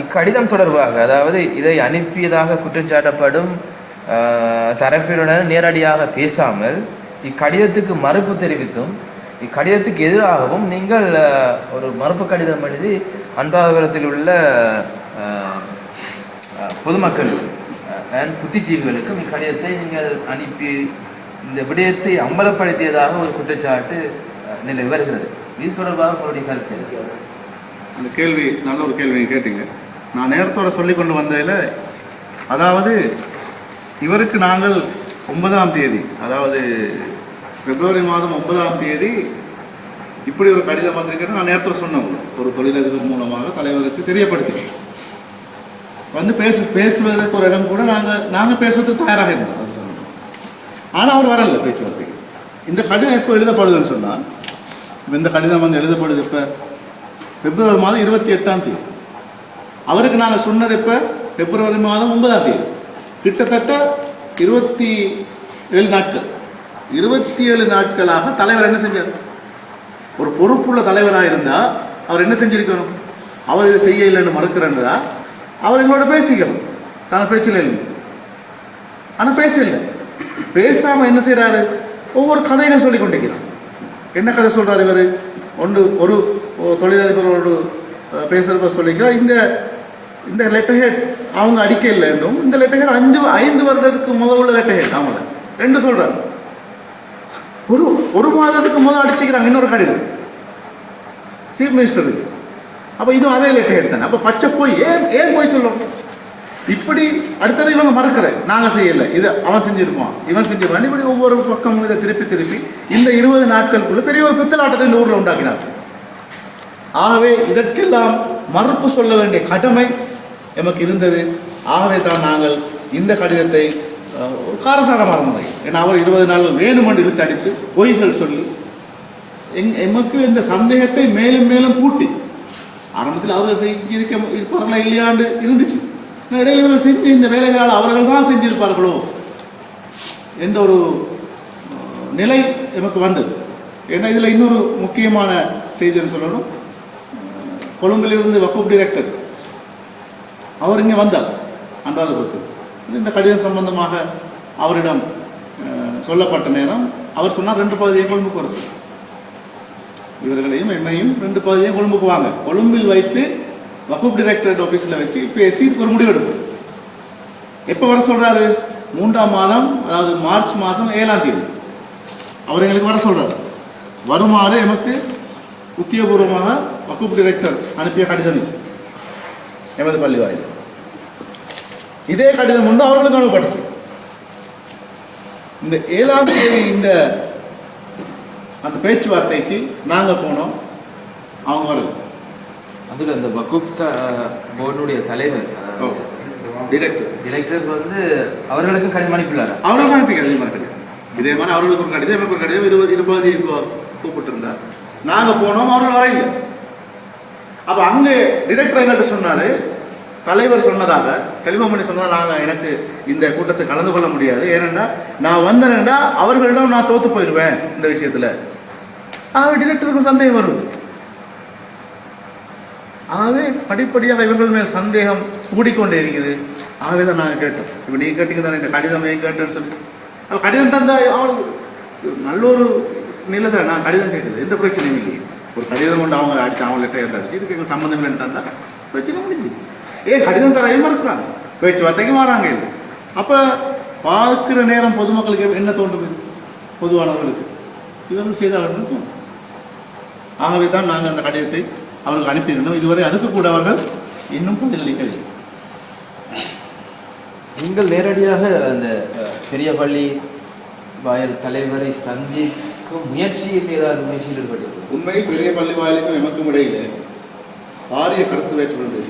இக்கடிதம் தொடர்பாக அதாவது இதை அனுப்பியதாக குற்றம் சாட்டப்படும் தரப்பினருடன் நேரடியாக பேசாமல் இக்கடிதத்துக்கு மறுப்பு தெரிவித்தும் இக்கடிதத்துக்கு எதிராகவும் நீங்கள் ஒரு மறுப்பு கடிதம் எழுதி அன்பாபுரத்தில் உள்ள பொதுமக்கள் அண்ட் புத்திஜீவிகளுக்கும் இக்கடிதத்தை நீங்கள் அனுப்பி இந்த விடயத்தை அம்பலப்படுத்தியதாக ஒரு குற்றச்சாட்டு நிலை வருகிறது. இது தொடர்பாக உங்களுடைய கருத்து அந்த கேள்வி நல்ல ஒரு கேள்வி கேட்டீங்க. நான் நேரத்தோட சொல்லி கொண்டு வந்ததில் அதாவது இவருக்கு நாங்கள் ஒன்பதாம் தேதி அதாவது பிப்ரவரி மாதம் ஒன்பதாம் தேதி இப்படி ஒரு கடிதம் வந்திருக்கிறது நான் நேரத்தில் சொன்னேன் ஒரு தொழிலதிபர் மூலமாக தலைவருக்கு தெரியப்படுத்தினேன் வந்து பேசு பேசுவதற்கு ஒரு இடம் கூட நாங்கள் நாங்கள் பேசுறதுக்கு தயாராக இருந்தோம். ஆனால் அவர் வரல பேச்சுவார்த்தைக்கு. இந்த கடிதம் எப்போ எழுதப்படுதுன்னு சொன்னால் இந்த கடிதம் வந்து எழுதப்படுது இப்போ பிப்ரவரி மாதம் இருபத்தி எட்டாம் தேதி. அவருக்கு நாங்கள் சொன்னது இப்போ பிப்ரவரி மாதம் ஒன்பதாம் தேதி. கிட்டத்தட்ட இருபத்தி ஏழு நாட்கள். இருபத்தி ஏழு நாட்களாக தலைவர் என்ன செஞ்சார்? ஒரு பொறுப்புள்ள தலைவராக இருந்தால் அவர் என்ன செஞ்சிருக்கணும்? அவர் இதை செய்ய இல்லைன்னு மறுக்கிறன்றா அவர் எங்களோட பேசிக்கணும். தான் பிரச்சனை இல்லை. ஆனால் பேச இல்லை பேசாமல் என்ன செய்கிறாரு ஒவ்வொரு கதைகளும் சொல்லி கொண்டிருக்கிறார். என்ன கதை சொல்கிறார் இவர்? ஒன்று ஒரு தொழிலதிபரோடு பேசுகிறப்ப சொல்லிக்கிறோம் இந்த இந்த லெட்டர் ஹெட் அவங்க அடிக்க இல்லைன்னும் இந்த லெட்டர் ஹெட் அஞ்சு ஐந்து வருடத்துக்கு முதல் உள்ள லெட்டர் ஹெட் அவங்கள ரெண்டு சொல்றாரு ஒரு ஒரு மாதத்துக்கு முதல் அடிச்சுக்கிறாங்க இன்னொரு கடிதம். சீஃப் மினிஸ்டருக்கு அப்போ இதுவும் அதே லெட்டர் ஹெட் தானே. அப்போ பச்சை போய் ஏன் ஏன் போய் சொல்றோம்? இப்படி அடுத்தது இவங்க மறக்கிற நாங்கள் செய்யலை. இது அவன் செஞ்சுருப்பான் இவன் செஞ்சிருப்பான். இப்படி ஒவ்வொரு பக்கமும் இதை திருப்பி திருப்பி இந்த இருபது நாட்களுக்குள்ளே பெரிய ஒரு பித்தலாட்டத்தை இந்த ஊரில் உண்டாக்கினார் ஆகவே இதற்கெல்லாம் மறுப்பு சொல்ல வேண்டிய கடமை எமக்கு இருந்தது. ஆகவே தான் நாங்கள் இந்த கடிதத்தை ஒரு காரசாரமாக முறை ஏன்னா அவர் இருபது நாள் வேணுமென்று இழுத்து அடித்து பொய்கள் சொல்லி எங் எமக்கு இந்த சந்தேகத்தை மேலும் மேலும் கூட்டி ஆரம்பத்தில் அவர்கள் செஞ்சிருக்க இருப்பார்களா இல்லையாண்டு இருந்துச்சு. இடையில இவர்கள் செஞ்ச இந்த வேலைகளால் அவர்கள் தான் செஞ்சிருப்பார்களோ என்ற ஒரு நிலை எமக்கு வந்தது. ஏன்னா இதில் இன்னொரு முக்கியமான செய்தின்னு சொல்லணும். கொழும்பிலிருந்து வக்கூப் டிரெக்டர் அவர் இங்கே வந்தார் அன்றாதபுரத்துக்கு இந்த கடிதம் சம்பந்தமாக அவரிடம் சொல்லப்பட்ட நேரம். அவர் சொன்னார் ரெண்டு பகுதியை கொழும்புக்கு வர இவர்களையும் எம்மையும் ரெண்டு பகுதியும் கொழும்புக்கு வாங்க. கொழும்பில் வைத்து வக்கூப் டிரெக்டரேட் ஆஃபீஸில் வச்சு பேசி ஒரு முடிவெடுப்போம் எப்போ வர சொல்கிறாரு மூன்றாம் மாதம் அதாவது மார்ச் மாதம் ஏழாம் தேதி. அவர் எங்களுக்கு வர சொல்கிறார் வருமாறு எமக்கு உத்தியோகபூர்வமாக வகுப் டைரக்டர் அனுப்பிய கடிதம். எமது பள்ளி வாயில் இதே கடிதம் ஒன்று அவர்களுக்கு அனுப்பப்பட்டுச்சு இந்த ஏழாம் தேதி இந்த அந்த பேச்சுவார்த்தைக்கு நாங்கள் போனோம். அவங்க வரல. அதுல அந்த பகுப்தா போர்டுடைய தலைவர் டிரெக்டர் டிரெக்டர் வந்து அவர்களுக்கு கடிதம் அனுப்பியுள்ளாரா? அவர்களுக்கு மாதிரி கடிதம். இதே மாதிரி அவர்களுக்கு ஒரு கடிதம் எனக்கு ஒரு கடிதம் இருபது இருபது கூப்பிட்டுருந்தார் நாங்கள் போனோம் அவர்கள் வரையில அப்போ அங்கே டிரெக்டர் எங்கிட்ட சொன்னார் தலைவர் சொன்னதாக கலிமமணி சொன்னால் நாங்கள் எனக்கு இந்த கூட்டத்தை கலந்து கொள்ள முடியாது. ஏனென்னா நான் வந்தேன்டா அவர்களிடம் நான் தோற்று போயிடுவேன் இந்த விஷயத்தில். ஆகவே டிரெக்டருக்கும் சந்தேகம் வருது. ஆகவே படிப்படியாக இவர்கள் மேல் சந்தேகம் கூடிக்கொண்டே இருக்குது. ஆகவே தான் நாங்கள் கேட்டோம். இப்போ நீங்கள் கேட்டீங்க தானே இந்த கடிதம் ஏன் கேட்டேன்னு சொல்லி. கடிதம் தந்தா அவனுக்கு நல்ல ஒரு இல்லை தான் நான் கடிதம் கேட்குது எந்த பிரச்சனையும் இல்லையே ஒரு கடிதம் கொண்டு அவங்க அடிச்சு அவங்க லெட்டர் அடிச்சு இதுக்கு எங்கள் சம்மந்தம் இல்லைன்னு தந்தா பிரச்சனை முடிஞ்சு ஏன் கடிதம் தரையும் மறுக்கிறாங்க பேச்சுவார்த்தைக்கு மாறாங்க இது. அப்போ பார்க்குற நேரம் பொதுமக்களுக்கு என்ன தோன்றுது? பொதுவானவர்களுக்கு. இவர்கள் செய்தார்கள் தோணும் ஆகவே தான் நாங்கள் அந்த கடிதத்தை அவர்களுக்கு அனுப்பியிருந்தோம். இதுவரை அதுக்கு கூட அவர்கள் இன்னும் பதிலளிக்கவில்லை. நீங்கள் நேரடியாக அந்த பெரிய பள்ளி வாயல் தலைவரை சந்திக்கும் முயற்சியில் ஏதாவது முயற்சியில் ஈடுபட்டிருக்கிறது உண்மையில் பெரிய பள்ளி வாயிலுக்கும் எமக்கும் இடையில பாரிய கருத்து வேற்றுமை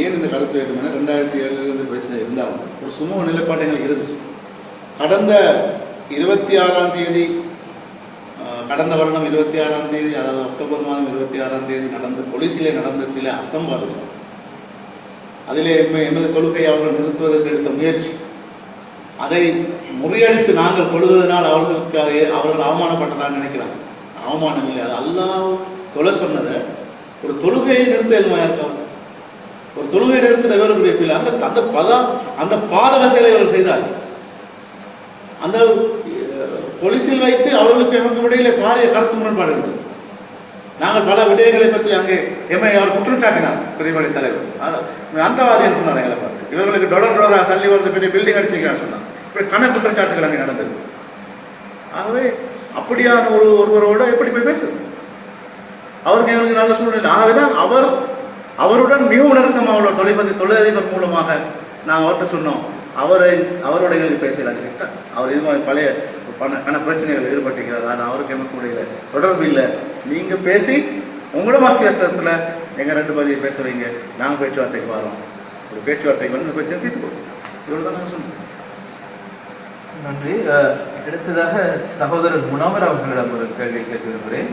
ஏன் இந்த கருத்து வேற்றுமை ரெண்டாயிரத்தி ஏழுலேருந்து பிரச்சனை இருந்தாலும் ஒரு சுமூக நிலைப்பாடு எங்களுக்கு இருந்துச்சு. கடந்த இருபத்தி ஆறாம் தேதி கடந்த வருடம் இருபத்தி ஆறாம் தேதி அதாவது அக்டோபர் மாதம் இருபத்தி ஆறாம் தேதி நடந்த போலீஸிலே நடந்த சில அசம்பாவிதம் அதிலே எம்ம- எமது கொள்கை அவர்கள் நிறுத்துவதற்கு எடுத்த முயற்சி. அதை முறியடித்து நாங்கள் தொழுதனால் அவர்களுக்கு அவர்கள் அவமானப்பட்டதாக நினைக்கிறாங்க. அவமானம் இல்லை. அது அல்லாஹ் தொலை சொன்னதை ஒரு தொழுகையை நிறுத்த எல்லாம் இருக்காங்க ஒரு தொழுகை நிறுத்த எவ்வளவு பிள்ளை அந்த அந்த பதம் அந்த பாதக செயலை இவர்கள் செய்தார் அந்த பொலிசில் வைத்து அவர்களுக்கு எமக்கு இடையில பாரிய கருத்து முரண்பாடு இருந்தது. நாங்கள் பல விடயங்களை பற்றி அங்கே எம்ஐ அவர் குற்றம் சாட்டினார் பிரிவழி தலைவர் அந்தவாதி சொன்னார் எங்களை. இவர்களுக்கு டொலர் டொலரா சல்லி வருது பெரிய பில்டிங் அடிச்சிருக்கான்னு சொன்னார் இப்படி கண குற்றச்சாட்டுகள் அங்கே நடந்தது. ஆகவே அப்படியான ஒரு ஒருவரோட எப்படி போய் பேசுது அவருக்கு எங்களுக்கு நல்ல சூழ்நிலை. ஆகவேதான் அவர் அவருடன் மிகவும் நெருக்கமாக உள்ள தொலைபதி தொழிலதிபர் மூலமாக நாங்கள் அவர்கிட்ட சொன்னோம். அவரை அவரோட எங்களுக்கு பேசலான்னு கேட்டால் அவர் இது மாதிரி பழைய பண கண பிரச்சனைகள் ஈடுபட்டிருக்கிறார். ஆனால் அவருக்கு எனக்கு முடியல தொடர்பு இல்லை. நீங்கள் பேசி உங்களோட மத்தியஸ்தத்தில் எங்கள் ரெண்டு பதியை பேசுகிறீங்க நாங்கள் பேச்சுவார்த்தைக்கு வரோம். ஒரு பேச்சுவார்த்தைக்கு வந்து போய் சேர்த்து கொடுக்கும் இவ்வளோ தான் சொன்னோம் நன்றி. அடுத்ததாக சகோதரர் முனவர் அவர்களிடம் ஒரு கேள்வி கேட்டு விரும்புகிறேன்.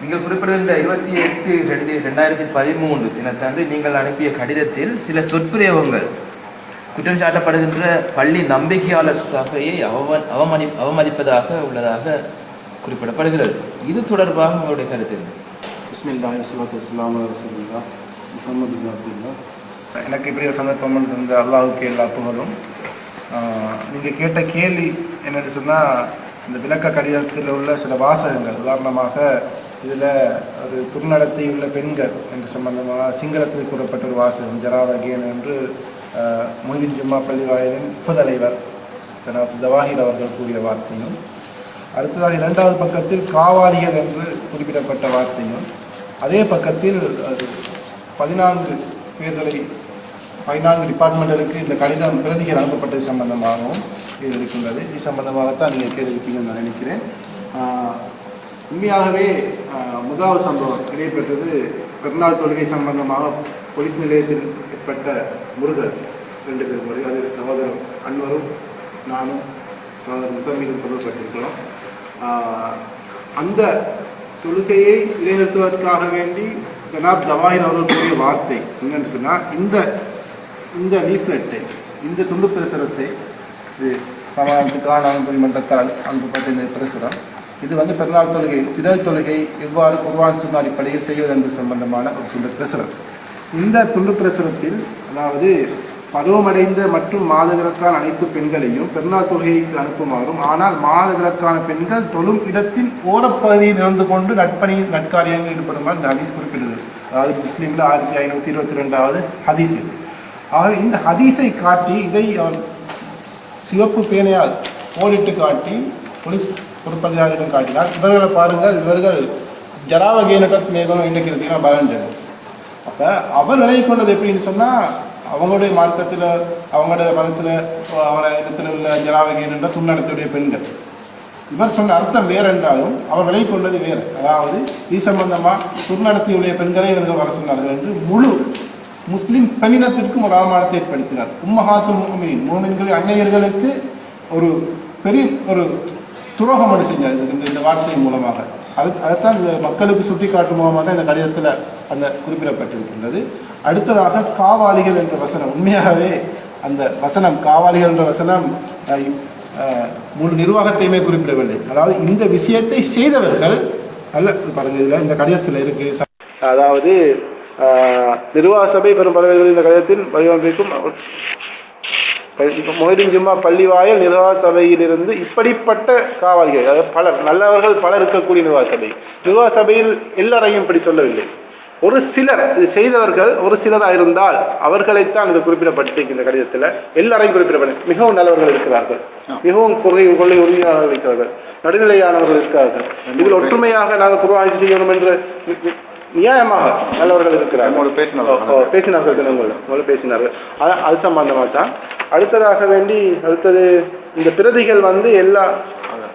நீங்கள் குறிப்பிடுகின்ற இருபத்தி எட்டு ரெண்டு ரெண்டாயிரத்தி பதிமூன்று தினத்தன்று நீங்கள் அனுப்பிய கடிதத்தில் சில சொற்பிரயோகங்கள் குற்றம் சாட்டப்படுகின்ற பள்ளி நம்பிக்கையாளர் சபையை அவம அவமதி அவமதிப்பதாக உள்ளதாக குறிப்பிடப்படுகிறது. இது தொடர்பாக உங்களுடைய கருத்து என்ன? எனக்கு இப்படி ஒரு சந்தர்ப்பம் இருந்த அல்லாவுக்கு எல்லா புகழும். நீங்கள் கேட்ட கேள்வி என்னன்னு சொன்னால் இந்த விளக்க கடிதத்தில் உள்ள சில வாசகங்கள் உதாரணமாக இதில் ஒரு துர்நடத்தை உள்ள பெண்கள் என்று சம்பந்தமாக சிங்களத்தில் கூறப்பட்ட ஒரு வாசகம் ஜராவகேன் என்று மொய்தீன் ஜும்மா பள்ளி வாயிலின் உபதலைவர் ஜவாஹிர் அவர்கள் கூறிய வார்த்தையும் அடுத்ததாக இரண்டாவது பக்கத்தில் காவாலிகள் என்று குறிப்பிடப்பட்ட வார்த்தையும் அதே பக்கத்தில் அது பதினான்கு பேர்களை பதினான்கு டிபார்ட்மெண்ட்டுக்கு இந்த கடிதம் பிரதிகள் அனுப்பப்பட்டது சம்பந்தமாகவும் இது இருக்கின்றது. இது சம்பந்தமாகத்தான் நீங்கள் கேட்டிருப்பீங்கன்னு நான் நினைக்கிறேன். உண்மையாகவே முதலாவது சம்பவம் இடைப்பெற்றது பிறநாள் தொழுகை சம்பந்தமாக போலீஸ் நிலையத்தில் ஏற்பட்ட முருகர் ரெண்டு பேர் முறை அதில் சகோதரர் அன்வரும் நானும் சகோதரர் முசம்மிலும் தொடர்பட்டிருக்கிறோம். அந்த தொழுகையை இடைநிறுத்துவதற்காக வேண்டி ஜனாப் ஜவாஹிர் அவர்கள் கூறிய வார்த்தை என்னன்னு சொன்னால் இந்த இந்த லீஃப்லெட்டை இந்த துண்டு பிரசுரத்தை இது சமாதானத்துக்கான அனுமதி அங்கு அனுப்பப்பட்ட இந்த பிரசுரம். இது வந்து பிறநாள் தொழுகை திடல் தொழுகை எவ்வாறு குர்வான் சொன்ன அடிப்படையில் செய்வது என்பது சம்பந்தமான ஒரு துண்டு பிரசுரம். இந்த துண்டு பிரசுரத்தில் அதாவது பருவமடைந்த மற்றும் மாதவிலக்கான அனைத்து பெண்களையும் பெருநாள் தொழுகைக்கு அனுப்புமாறும் ஆனால் மாதவிலக்கான பெண்கள் தொழும் இடத்தின் ஓரப்பகுதியில் இருந்து கொண்டு நட்பணி நட்காரியங்கள் ஈடுபடுமாறு இந்த ஹதீஸ் குறிப்பிடுகிறது. அதாவது முஸ்லீமில் ஆயிரத்தி ஐநூற்றி இருபத்தி ரெண்டாவது ஹதீஸ் இது. ஆகவே இந்த ஹதீஸை காட்டி இதை அவர் சிவப்பு பேனையால் போரிட்டு காட்டி போலீஸ் பொறுப்பதிகாரியிடம் காட்டினார். இவர்களை பாருங்கள் இவர்கள் ஜராவகேனகத் மேகம் இன்னைக்கு பார்த்தீங்கன்னா பலன் அப்போ அவர் நிலை கொண்டது எப்படின்னு சொன்னால் அவங்களுடைய மார்க்கத்தில் அவங்களுடைய மதத்தில் அவரை இடத்துல உள்ள ஜனாவகேன் என்ற துண்ணடத்துடைய பெண்கள். இவர் சொன்ன அர்த்தம் வேறு என்றாலும் அவர் விலை கொண்டது வேறு. அதாவது இது சம்பந்தமாக துர்நடத்தியுடைய பெண்களை இவர்கள் வர சொன்னார்கள் என்று முழு முஸ்லிம் பெண்ணினத்திற்கும் ஒரு அவமானத்தை ஏற்படுத்தினார். உம்மஹாத்துல் முஹமினின் மூமின்களின் அன்னையர்களுக்கு ஒரு பெரிய ஒரு துரோகம் ஒன்று செஞ்சார் இந்த- இந்த வார்த்தையின் மூலமாக. அது அதைத்தான் இந்த மக்களுக்கு சுட்டிக்காட்டும் மூலமாக தான் இந்த கடிதத்தில் அந்த குறிப்பிடப்பட்டிருக்கின்றது. அடுத்ததாக காவாளிகள் என்ற வசனம். உண்மையாகவே அந்த வசனம் காவாளிகள் என்ற வசனம் முழு நிர்வாகத்தையுமே குறிப்பிடவில்லை. அதாவது இந்த விஷயத்தை செய்தவர்கள் அல்ல பாருங்க இதில் இந்த கடிதத்தில் இருக்கு. அதாவது நிர்வாக சபை பெரும் பதவிகள் இந்த கழகத்தின் வடிவமைக்கும் மொய்தீன் ஜும்மா பள்ளிவாயல் நிர்வாக சபையிலிருந்து இப்படிப்பட்ட காவல்கள் அதாவது பலர் நல்லவர்கள் பலர் இருக்கக்கூடிய நிர்வாக சபை. நிர்வாக சபையில் எல்லாரையும் இப்படி சொல்லவில்லை. ஒரு சிலர் இது செய்தவர்கள் ஒரு சிலராக இருந்தால் அவர்களைத்தான் இது குறிப்பிடப்பட்டிருக்கு இந்த கடிதத்தில். எல்லாரையும் குறிப்பிடப்பட்டு மிகவும் நல்லவர்கள் இருக்கிறார்கள். மிகவும் கொள்கை கொள்கை உறுதியானவர்கள் இருக்கிறார்கள். நடுநிலையானவர்கள் இருக்கிறார்கள். இதில் ஒற்றுமையாக நாங்கள் குருவாட்சி செய்யணும் என்று நியாயமாக நல்லவர்கள் உங்களோட பேசினார்கள். பேசினார்கள் உங்களை? உங்களை பேசினார்கள். அது அது சம்பந்தமாக தான். அடுத்ததாக வேண்டி அடுத்தது இந்த பிரதிகள் வந்து எல்லா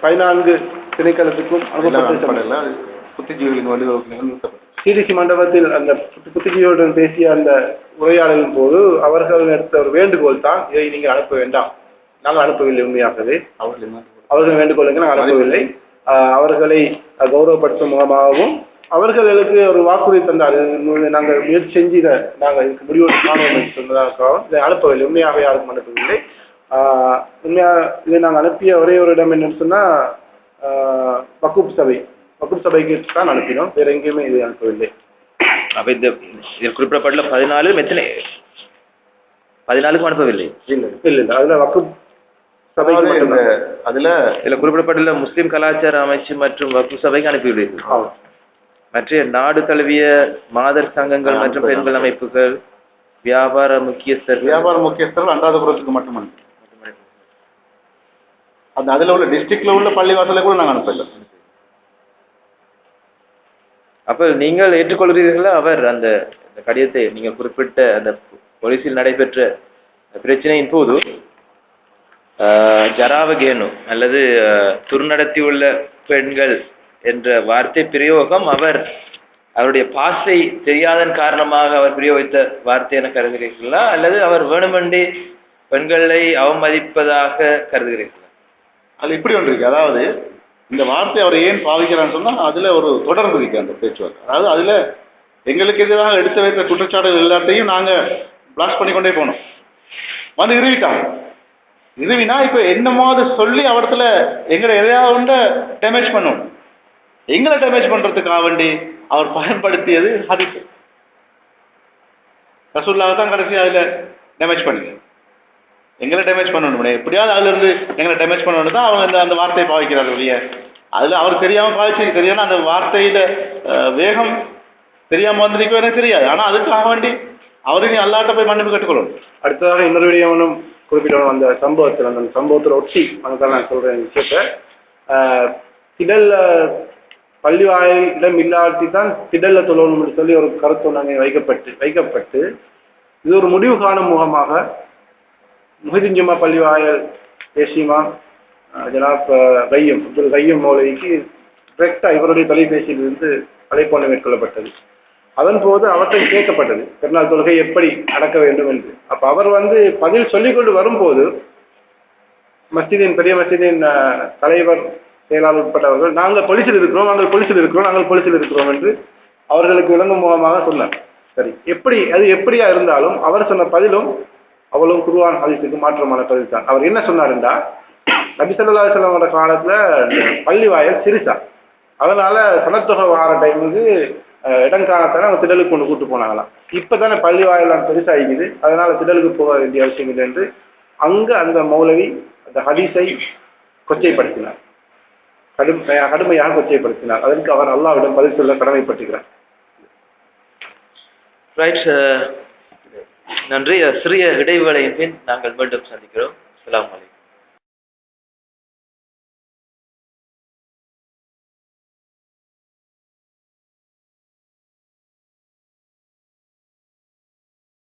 பதினான்கு திணைக்களத்துக்கும் அனுப்பப்பட்டு சிடிசி மண்டபத்தில் அந்த புத்தி- புத்திஜீவியுடன் பேசிய அந்த உரையாடலின் போது அவர்கள் எடுத்த ஒரு வேண்டுகோள் தான் இதை நீங்கள் அனுப்ப வேண்டாம். நாங்கள் அனுப்பவில்லை உண்மையாகவே. அவர்கள் வேண்டுகோளுக்கு நாங்கள் அனுப்பவில்லை. ஆஹ் அவர்களை கௌரவப்படுத்தும் முகமாகவும் அவர்களுக்கு ஒரு வாக்குறுதி தந்தார். நாங்கள் முயற்சி செஞ்சு இதை நாங்கள் இதுக்கு முடிவு காணுவோம் என்று சொன்னதாகவும் இதை அனுப்பவில்லை. உண்மையாக யாருக்கும் அனுப்பவில்லை. ஆஹ் உண்மையாக இதை நாங்கள் அனுப்பிய ஒரே ஒரு இடம் என்னன்னு சொன்னால் வக்குப் சபை. வக்குப் சபைக்கு தான் அனுப்பினோம். வேற எங்கேயுமே இதை அனுப்பவில்லை. அப்ப இந்த இதில் குறிப்பிடப்பட்டுள்ள பதினாலு எத்தனை பதினாலுக்கும் அனுப்பவில்லை. இல்ல இல்ல இல்ல. அதுல வக்கு சபைக்கு. அதுல இதுல குறிப்பிடப்பட்டுள்ள முஸ்லிம் கலாச்சார அமைச்சு மற்றும் வக்கு சபைக்கு அனுப்பியுள்ளீர்கள். ஆமா. மற்ற நாடு தழுவிய மாதர் சங்கங்கள் மற்றும் பெண்கள் அமைப்புகள் வியாபார முக்கியஸ்தர்கள். வியாபார முக்கியஸ்தர்கள் அன்றாதபுரத்துக்கு மட்டுமல்ல. அந்த அதுல உள்ள டிஸ்ட்ரிக்ட்ல உள்ள பள்ளிவாசல கூட நாங்க அனுப்பல. அப்ப நீங்கள் ஏற்றுக்கொள்கிறீர்களா? அவர் அந்த கடிதத்தை நீங்கள் குறிப்பிட்ட அந்த போலீசில் நடைபெற்ற பிரச்சனையின் போது ஜராவகேனு அல்லது துர்நடத்தி உள்ள பெண்கள் என்ற வார்த்தை பிரயோகம் அவர் அவருடைய பாசை தெரியாதன் காரணமாக அவர் பிரயோகித்த வார்த்தை என கருதுகிறீர்களா? அல்லது அவர் வேணுமென்றே பெண்களை அவமதிப்பதாக கருதுகிறீர்களா? அது இப்படி ஒன்று இருக்கு. அதாவது இந்த வார்த்தை அவர் ஏன் பாவிக்கிறான்னு சொன்னா அதுல ஒரு தொடர்பு இருக்கு அந்த பேச்சுவார்த்தை. அதாவது அதுல எங்களுக்கு எதிராக எடுத்து வைத்த குற்றச்சாட்டுகள் எல்லாத்தையும் நாங்க பிளாஸ்ட் பண்ணிக்கொண்டே போனோம். வந்து இருவிட்டாங்க இருவினா இப்ப என்னமாவது சொல்லி அவர்த்துல எங்களை எதையாவது டேமேஜ் பண்ணணும் எங்களை டேமேஜ் பண்றதுக்காக வேண்டி அவர் பயன்படுத்தியது ஹதீஸ். ரசூல்லாவை தான் கடைசி அதுல டேமேஜ் பண்ணுங்க எங்களை டேமேஜ் பண்ணணும் எப்படியாவது அதுல இருந்து எங்களை டேமேஜ் பண்ணணும் தான் அவங்க அந்த வார்த்தையை பாவிக்கிறார்கள் இல்லையா அதுல அவர் தெரியாம பாவிச்சு தெரியாம அந்த வார்த்தையில வேகம் தெரியாம வந்திருக்கோ எனக்கு தெரியாது. ஆனா அதுக்காக வேண்டி அவரு நீ அல்லாட்ட போய் மன்னிப்பு கட்டுக்கொள்ளணும். அடுத்ததாக இன்னொரு விடயவனும் குறிப்பிடணும். அந்த சம்பவத்தில் அந்த சம்பவத்தில் ஒட்டி அதுதான் நான் சொல்றேன் விஷயத்த ஆஹ், பள்ளி வாயில் இடம் இல்லாட்டி தான் திடல்ல தொழணும்னு சொல்லி ஒரு கருத்து நாங்கள் வைக்கப்பட்டு வைக்கப்பட்டு இது ஒரு முடிவு காணும் முகமாக முஹிதீன் ஜும்மா பள்ளி வாயல் ஏசிமா ஜனாப் கையம் அப்துல் கையம் மௌலவிக்கு டிரெக்டாக இவருடைய தொலைபேசியிலிருந்து அழைப்பாணை மேற்கொள்ளப்பட்டது. அதன் போது அவற்றை கேட்கப்பட்டது. பெருநாள் தொழுகை எப்படி நடக்க வேண்டும் என்று. அப்ப அவர் வந்து பதில் சொல்லிக்கொண்டு வரும்போது மஸ்ஜிதின் பெரிய மஸ்ஜிதின் தலைவர் செயலாளர் உட்பட்டவர்கள் நாங்கள் பொலிசில் இருக்கிறோம் நாங்கள் பொலிசில் இருக்கிறோம் நாங்கள் பொலிசில் இருக்கிறோம் என்று அவர்களுக்கு விளங்கும் முகமாக சொன்னார். சரி எப்படி அது எப்படியா இருந்தாலும் அவர் சொன்ன பதிலும் அவ்வளவு குருவான் ஹதீஸுக்கு மாற்றமான பதில் தான். அவர் என்ன சொன்னாருண்டா? நபி ஸல்லல்லாஹு அலைஹி காலத்துல பள்ளி வாயல் சிறுசா. அதனால சனத்தொகை வார டைமுக்கு அஹ், இடம் காணத்தானே அவங்க திடலுக்கு கொண்டு கூட்டு போனாங்களாம். இப்பதானே பள்ளி வாயெல்லாம் பெருசாகிக்குது. அதனால திடலுக்கு போக வேண்டிய அவசியம் இல்லை என்று அங்க அந்த மௌலவி அந்த ஹதீஸை கொச்சைப்படுத்தினார். கடும் கடுமையாக கொச்சைப்படுத்தினார் அதற்கு அவர் அல்லாவிடம் பதில் சொல்ல கடமைப்பட்டுகிறார் ரைட் நன்றி. சிறிய இடைவேளையின் பின் நாங்கள் மீண்டும் சந்திக்கிறோம். அலாம் வலைக்கம்